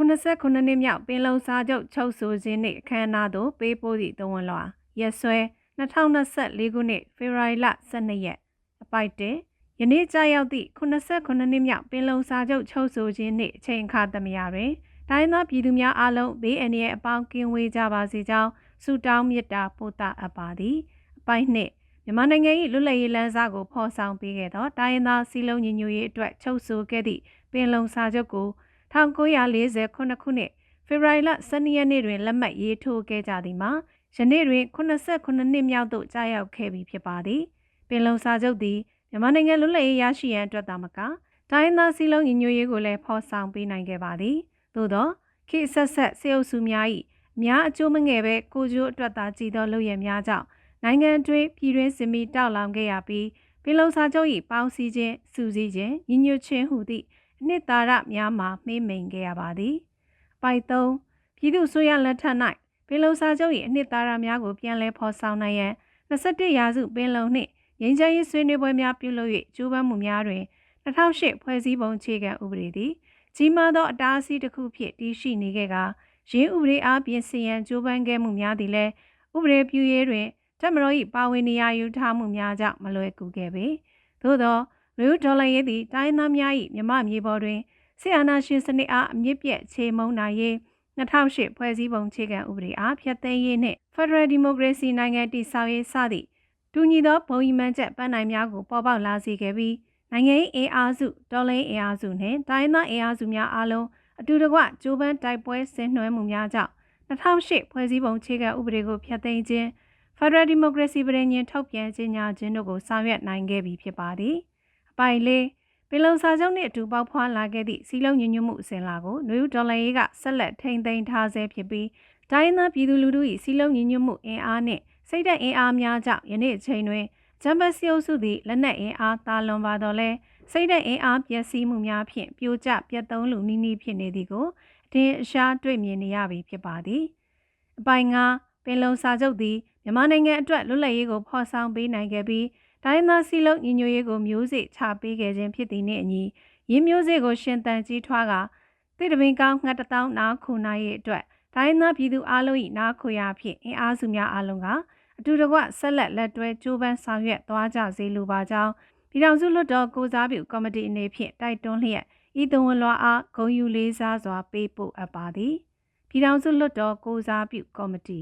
89နှစ်မြောက်ပင်လုံစာချုပ်ချုပ်ဆိုခြင်းနှင့်အခမ်းအနားသို့ပေးပို့သည့်တဝန်လွှာရက်စွဲ2024ခုနှစ်ဖေဖော်ဝါရီလ12ရက်အပိုက်တင်ယနေ့ကြာရောက်သည့်89နှစ်မြောက်ပင်လုံစာချုပ်ချုပ်ဆိုခြင်းနှင့်အချိန်အခါသမယတွင်တိုင်းသားပြည်သူများအားလုံးဘေးအန္တရာယ်အပေါင်းကင်းဝေးကြပါစေကြောင်းဆုတောင်းမေတ္တာပို့သအပ်ပါသည်အပိုက်နှင့်မြန်မာနိုင်ငံ၏လွတ်လပ်ရေးလမ်းစာကိုဖော်ဆောင်ပေးခဲ့သောတိုင်းရင်းသားစီလုံးညီညွတ်ရေးအတွက်ချုပ်ဆိုခဲ့သည့်ပင်လုံစာချုပ်ကို 1948ခုနှစ်ဖေဖော်ဝါရီလ12ရက်နေ့တွင်လက်မှတ်ရေးထိုးခဲ့ကြသည်မှာယနေ့တွင်89နှစ်မြောက်သို့ကြာရောက်ခဲ့ပြီဖြစ်ပါသည်ပင်လုံစာချုပ်သည်မြန်မာနိုင်ငံလွတ်လပ်ရေးရရှိရန်အတွက်သာမကတိုင်းသားစီလုံးညီညွတ်ရေးကိုလည်းဖော်ဆောင်ပေးနိုင်ခဲ့ပါသည်သို့သောခေတ်ဆက်ဆက်စေအုပ်စုများ၏အများအကျိုးမငယ်ပဲကိုကျိုးအတွက်သာကြည်သောလုပ်ရများကြောင့်နိုင်ငံတွင်းပြည်တွင်းစင်မီတောက်လောင်ခဲ့ရပြီးပင်လုံစာချုပ်၏ပေါင်းစည်းခြင်းစူးစီးခြင်းညီညွတ်ခြင်းဟုသည့်အ နှစ်သာရများမှာမှေးမိန်ခဲ့ရပါသည်။ပိုက်3ပြည်သူ့ဆိုရလက်ထက်၌ပင်လုံစာချုပ်၏အနှစ်သာရများကိုပြန်လည်ဖော်ဆောင်နိုင်ရန်21ရာစုပင်လုံနှင့်ငင်းချရေးဆွေးနွေးပွဲများပြုလုပ်၍ကြိုးပမ်းမှုများတွင်2008ဖွဲ့စည်းပုံအခြေခံဥပဒေသည်ကြီးမားသောအတားအဆီးတစ်ခုဖြင့်တည်ရှိနေခဲ့ကာရင်းဥပဒေအားပြင်ဆင်ရန်ကြိုးပမ်းခဲ့မှုများသည်လည်းဥပဒေပြုရေးတွင်တက်မတော်၏ပါဝင်နေရာယူထားမှုများကြောင့်မလွယ်ကူခဲ့ပေသို့သော လူဒေါ်လာရေးသည့်တိုင်းသားများ၏မြမမြေပေါ်တွင်ဆီယနာရှင်စနစ်အားအမြင့်ပြတ်ချေမုန်းနိုင်ရေး2008ဖွဲ့စည်းပုံခြေခံဥပဒေအားဖျက်သိမ်းရေးနှင့် Federal Democracy နိုင်ငံတည်ဆောက်ရေးစသည့်တူညီသောဘုံဤမှန်ချက်ပန်းနိုင်များကိုပေါ်ပေါက်လာစေခဲ့ပြီးနိုင်ငံရေးအင်အားစုတော်လှန်အင်အားစုနှင့်တိုင်းသားအင်အားစုများအားလုံးအတူတကွကြိုးပမ်းတိုက်ပွဲဆင်နွှဲမှုများကြောင့်2008ဖွဲ့စည်းပုံခြေခံဥပဒေကိုဖျက်သိမ်းခြင်း Federal Democracy ပြည်ညင်ထုတ်ပြန်ကြေညာခြင်းတို့ကိုဆောင်ရွက်နိုင်ခဲ့ပြီဖြစ်ပါသည်။အ ပိုင်လေးပင်လုံစာချုပ်နှင့်အတူပေါက်ဖွာလာခဲ့သည့်စီလုံးညညမှုအစဉ်လာကိုနယူးဒေါ်လာရေးကဆက်လက်ထိန်းသိမ်းထားဆဲဖြစ်ပြီးတိုင်းသားပြည်သူလူထု၏စီလုံးညညမှုအင်အားနှင့်စိတ်ဓာတ်အင်အားများကြောင့်ယနေ့အချိန်တွင်ဂျမ်ဘတ်စီအုပ်စုသည်လက်နက်အင်အားတာလွန်ပါတော့လဲစိတ်ဓာတ်အင်အားပျက်စီးမှုများဖြင့်ပြိုကျပြတ်သုံးလူနီးနီးဖြစ်နေသည်ကိုအထင်အရှားတွေ့မြင်နေရပြီဖြစ်ပါသည်အပိုင်ငါပင်လုံစာချုပ်သည်မြန်မာနိုင်ငံအတွက်လွတ်လပ်ရေးကိုဖော်ဆောင်ပေးနိုင်ခဲ့ပြီး တိုင်းသားစီလုံးညီညွတ်ရေးကိုမျိုးစေ့ချပေးခဲ့ခြင်းဖြစ်သည်နှင့်အညီရင်းမျိုးစေ့ကိုရှင်တန်ကြီးထွားကတိတပင်ကောင်းငှက်တောင်းနားခုနိုင်ရဲ့အတွက်တိုင်းသားပြည်သူအလုံး၏နားခုရာဖြင့်အင်အားစုများအလုံးကအတူတကွဆက်လက်လက်တွဲကြိုးပမ်းဆောင်ရွက်သွားကြစေလိုပါကြောင်းပြည်ထောင်စုလွှတ်တော်ကိုစားပြုကော်မတီအနေဖြင့်တိုက်တွန်းလျက်ဤသွန်လွှာအားဂုံယူလေးစားစွာပေးပို့အပ်ပါသည်ပြည်ထောင်စုလွှတ်တော်ကိုစားပြုကော်မတီ